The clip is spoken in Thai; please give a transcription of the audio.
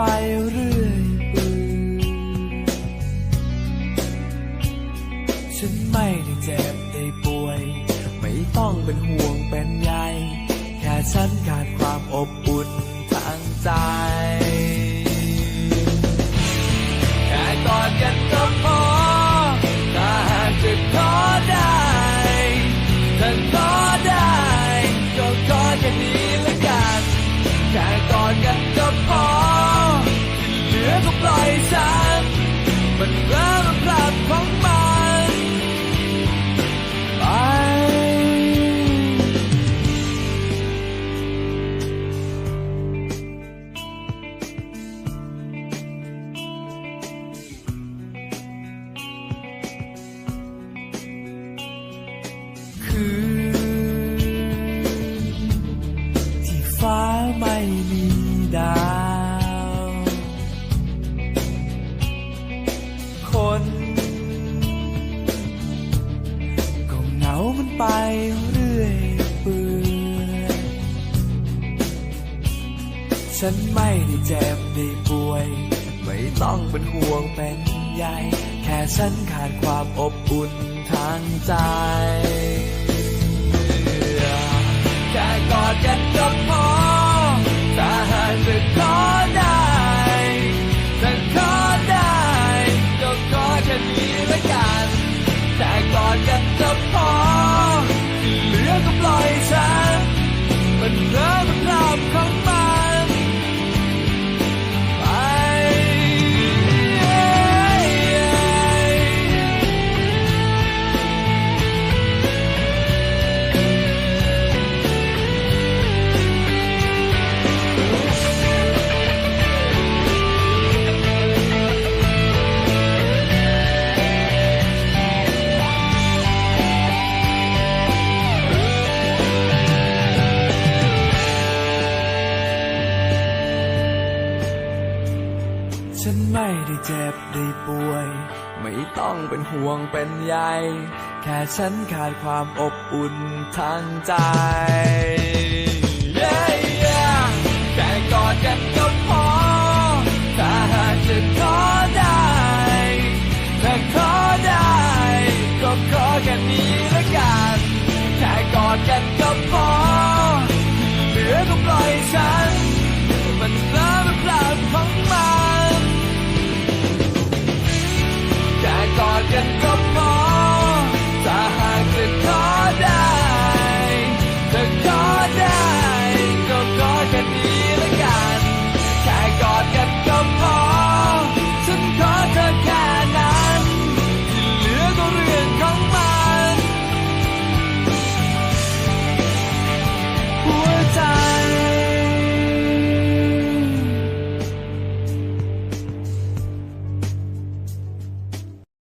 ไปเรื่อยเปื่อยฉันไม่ได้เจ็บได้ป่วย ไม่ต้องเป็นห่วงเป็นใยแค่ฉันขาดความ ที่เไปเรื่อยเปื่อยฉันไม่ได้เจ็บได้ป่วย ไม่ต้องเป็นห่วงเป็นใยแค่ฉันขาดความอบอุ่นทางใจแค่กอดกันก็พอถ้าหากจะขอได้ถ้าขอได้ก็ขอแค่นี้ละกันแค่กอดกันก็พอ ฉันไม่ได้เจ็บได้ป่วย ไม่ต้องเป็นห่วงเป็นใย แค่ฉันขาดความอบอุ่นทางใจ กอดกันก็